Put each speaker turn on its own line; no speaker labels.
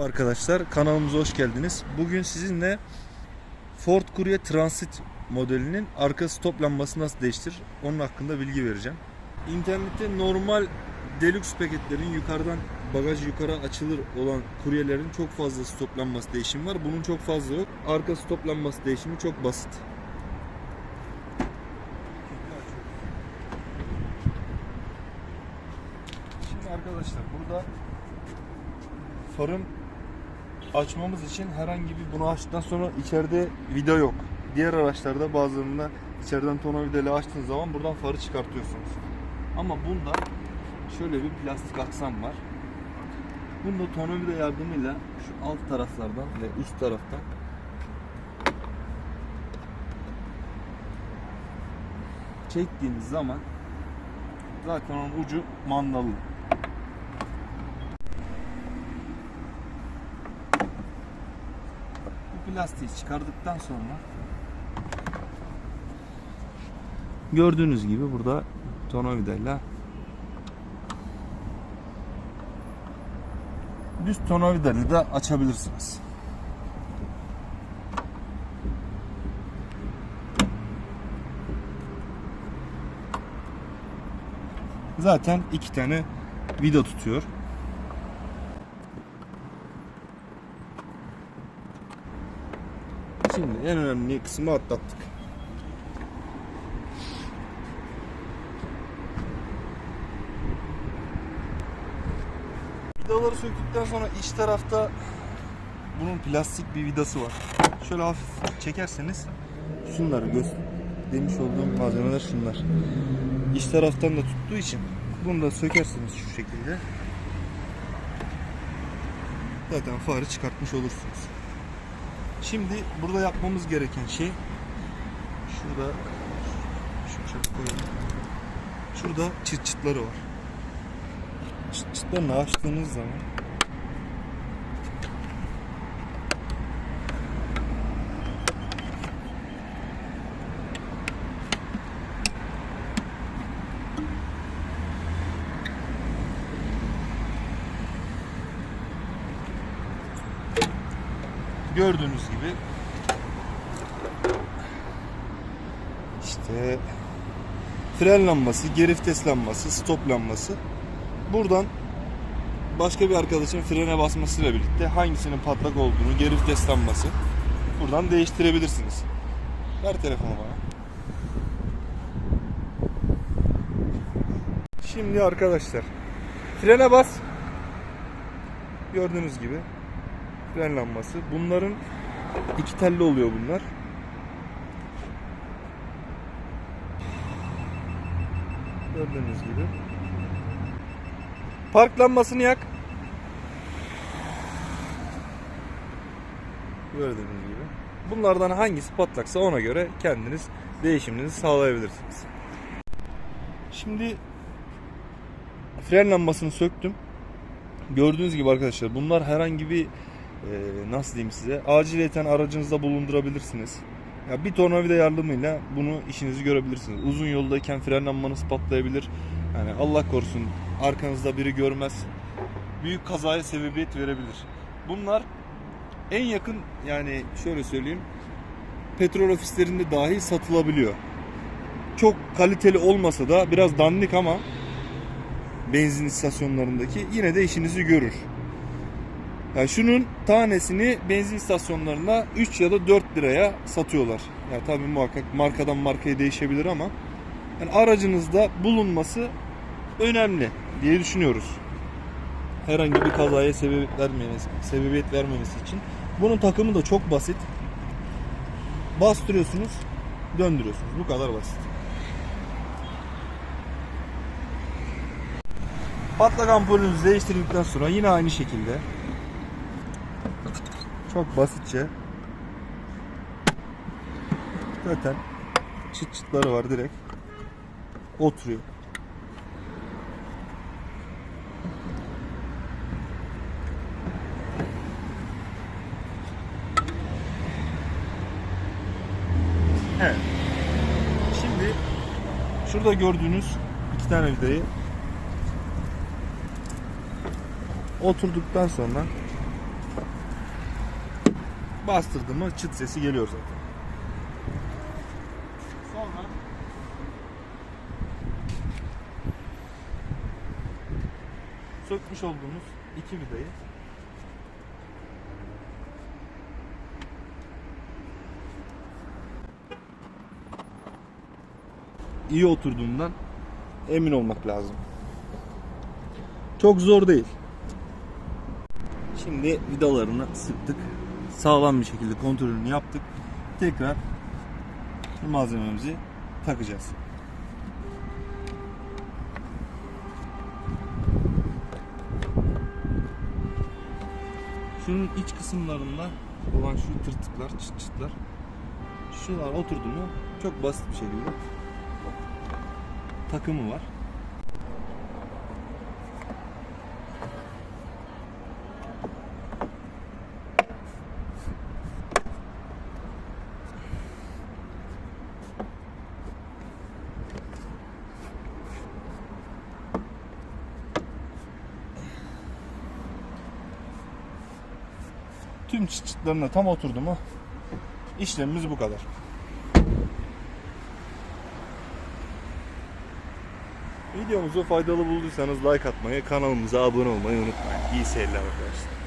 Arkadaşlar, kanalımıza hoş geldiniz. Bugün sizinle Ford Courier Transit modelinin arka stop lambası nasıl değiştir onun hakkında bilgi vereceğim. İnternette normal deluxe paketlerin yukarıdan bagaj yukarı açılır olan kuryelerin çok fazla stop lambası değişimi var. Bunun çok fazla yok. Arka stop lambası değişimi çok basit. Şimdi arkadaşlar burada farın açmamız için herhangi bir bunu açtıktan sonra içeride vida yok. Diğer araçlarda bazılarında içeriden tornavidayla açtığınız zaman buradan farı çıkartıyorsunuz. Ama bunda şöyle bir plastik aksam var. Bunda tornavida yardımıyla şu alt taraflardan ve üst taraftan çektiğiniz zaman zaten onun ucu mandallı. Plastiği çıkardıktan sonra gördüğünüz gibi burada tornavidayla düz tornavidayla da açabilirsiniz. Zaten iki tane vida tutuyor. Şimdi en önemli kısmı atlattık. Vidaları söktükten sonra iç tarafta bunun plastik bir vidası var. Şöyle hafif çekerseniz şunları göz demiş olduğum malzemeler şunlar. İç taraftan da tuttuğu için bunu da sökerseniz şu şekilde zaten farı çıkartmış olursunuz. Şimdi burada yapmamız gereken şey şurada şu şöyle. Şurada çıt çıtları var. Çıt çıtlarını açtığınız zaman gördüğünüz gibi işte fren lambası, geri vites lambası, stop lambası. Buradan başka bir arkadaşın frene basmasıyla birlikte hangisinin patlak olduğunu, geri vites lambası buradan değiştirebilirsiniz. Ver telefonu bana. Şimdi arkadaşlar frene bas. Gördüğünüz gibi fren lambası. Bunların iki telli oluyor bunlar. Gördüğünüz gibi. Park lambasını yak. Gördüğünüz gibi. Bunlardan hangisi patlaksa ona göre kendiniz değişiminizi sağlayabilirsiniz. Şimdi fren lambasını söktüm. Gördüğünüz gibi arkadaşlar bunlar herhangi bir e, nasıl diyeyim size aciliyeten aracınızda bulundurabilirsiniz. Ya bir tornavida yardımıyla bunu işinizi görebilirsiniz. Uzun yoldayken fren lambanız patlayabilir. Yani Allah korusun arkanızda biri görmez. Büyük kazaya sebebiyet verebilir. Bunlar en yakın yani şöyle söyleyeyim petrol ofislerinde dahi satılabiliyor. Çok kaliteli olmasa da biraz dandik ama benzin istasyonlarındaki yine de işinizi görür. Yani şunun tanesini benzin istasyonlarında 3 ya da 4 liraya satıyorlar. Yani tabii muhakkak markadan markaya değişebilir ama yani aracınızda bulunması önemli diye düşünüyoruz. Herhangi bir kazaya sebebiyet vermemesi, sebebiyet vermemesi için. Bunun takımı da çok basit. Bastırıyorsunuz, döndürüyorsunuz. Bu kadar basit. Patlak ampulünüzü değiştirdikten sonra yine aynı şekilde çok basitçe zaten çıt çıtları var direkt oturuyor. Evet. Şimdi şurada gördüğünüz iki tane vidayı oturduktan sonra Bastırdı mı çıt sesi geliyor zaten. Sonra sökmüş olduğumuz iki vidayı iyi oturduğundan emin olmak lazım. Çok zor değil. Şimdi vidalarını sıktık. Sağlam bir şekilde kontrolünü yaptık. Tekrar malzememizi takacağız. Şunun iç kısımlarında olan şu tırtıklar, çıt çıtlar şunlar oturdu mu çok basit bir şekilde takımı var. Tüm çıt çıtlarına tam oturdu mu işlemimiz bu kadar. Videomuzu faydalı bulduysanız like atmayı, kanalımıza abone olmayı unutmayın. İyi seyirler arkadaşlar.